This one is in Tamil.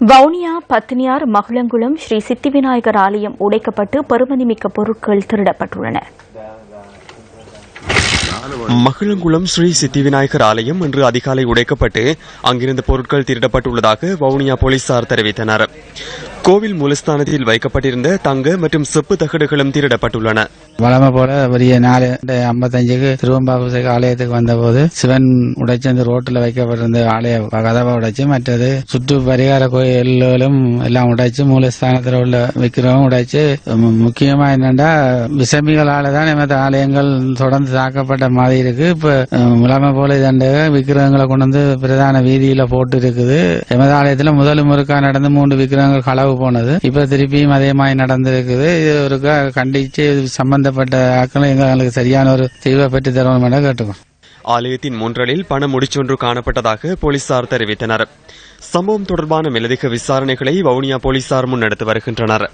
வவுனியா பத்தினியார் மகிழங்குளம் ஸ்ரீ சித்தி விநாயகர் ஆலயம் உடைக்கப்பட்டு பெருமதிமிக்க பொருட்கள் திருடப்பட்டுள்ளன. மகிழங்குளம் ஸ்ரீ சித்தி விநாயகர் ஆலயம் இன்று அதிகாலை உடைக்கப்பட்டு அங்கிருந்த பொருட்கள் திருடப்பட்டுள்ளதாக வவுனியா போலீசார் தெரிவித்தனர். கோவில் மூலஸ்தானத்தில் வைக்கப்பட்டிருந்த தங்க மற்றும் செப்பு தகடுகளும் திருடப்பட்டுள்ளன. வளமை போல பெரிய நாலு ஐம்பத்தஞ்சுக்கு திருவம்பாபுசைக்கு ஆலயத்துக்கு வந்தபோது சிவன் உடைச்சு அந்த ரோட்டில் வைக்கப்பட்டிருந்த ஆலய கதவை உடைச்சு மற்றது சுற்று பரிகார கோயில்களும் எல்லாம் உடைச்சு மூலஸ்தானத்தில் உள்ள விக்கிரமும் உடைச்சு மு- முக்கியமா என்னன்னா விசமிகளால தான் எமது ஆலயங்கள் தொடர்ந்து தாக்கப்பட்ட மாதிரி இருக்கு. இப்ப அஹ், போல இதண்ட விக்கிரகங்களை கொண்டு வந்து பிரதான வீதியில போட்டு இருக்குது. எமது ஆலயத்துல முதல் முறுக்கா நடந்து மூன்று விக்கிரகங்கள் களவு போனது. இப்ப திருப்பியும் அதே மாதிரி நடந்திருக்குது. இது ஒரு கண்டிச்சு சம்பந்தப்பட்ட ஆட்களும் எங்களுக்கு சரியான ஒரு தீர்வை பெற்று தரணும் என கேட்டுக்கோம் ஆலயத்தின் முன்றலில் பண முடிச்சொன்று காணப்பட்டதாக போலீசார் தெரிவித்தனர். சம்பவம் தொடர்பான மேலதிக விசாரணைகளை வவுனியா போலீசார் முன்னெடுத்து வருகின்றனர்.